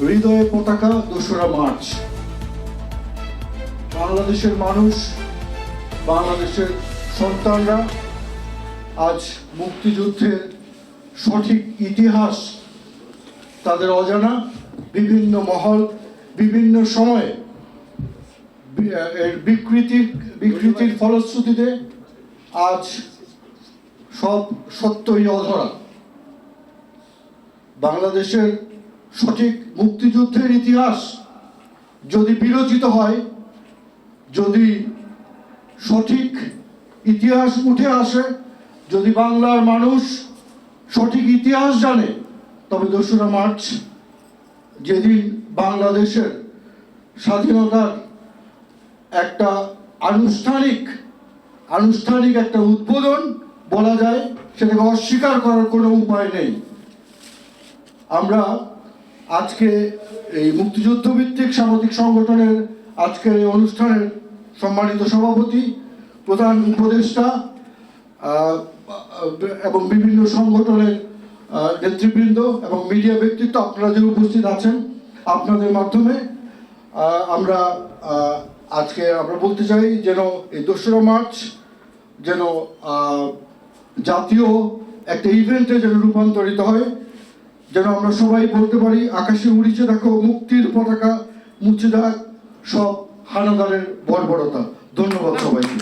হৃদয়ে পতাকা, দোসরা মার্চ। বাংলাদেশের মানুষ, বাংলাদেশের সন্তানরা আজ মুক্তিযুদ্ধের সঠিক ইতিহাস, তাদের অজানা বিভিন্ন মহল, বিভিন্ন সময়ে এর বিকৃতির বিকৃতির ফলশ্রুতিতে আজ সব সত্যই অধরা। বাংলাদেশের সঠিক মুক্তিযুদ্ধের ইতিহাস যদি বিরচিত হয়, যদি সঠিক ইতিহাস উঠে আসে, যদি বাংলার মানুষ সঠিক ইতিহাস জানে, তবে দোসরা মার্চ যেদিন বাংলাদেশের স্বাধীনতার একটা আনুষ্ঠানিক আনুষ্ঠানিক একটা উদ্বোধন বলা যায়, সেটাকে অস্বীকার করার কোনো উপায় নেই। আমরা আজকে এই মুক্তিযুদ্ধ ভিত্তিক সামাজিক সংগঠনের আজকের এই অনুষ্ঠানের সম্মানিত সভাপতি, প্রধান উপদেষ্টা এবং বিভিন্ন সংগঠনের নেতৃবৃন্দ এবং মিডিয়া ব্যক্তিত্ব আপনারা যে উপস্থিত আছেন আপনাদের মাধ্যমে আমরা আজকে আমরা বলতে চাই যেন এই দোসরা মার্চ যেন জাতীয় একটা ইভেন্টে যেন রূপান্তরিত হয়। যেন আমরা সবাই বলতে পারি, আকাশে উড়িছে দেখো মুক্তির পতাকা, মুছে দেখ সব হানাদারের বর্বরতা। ধন্যবাদ সবাইকে।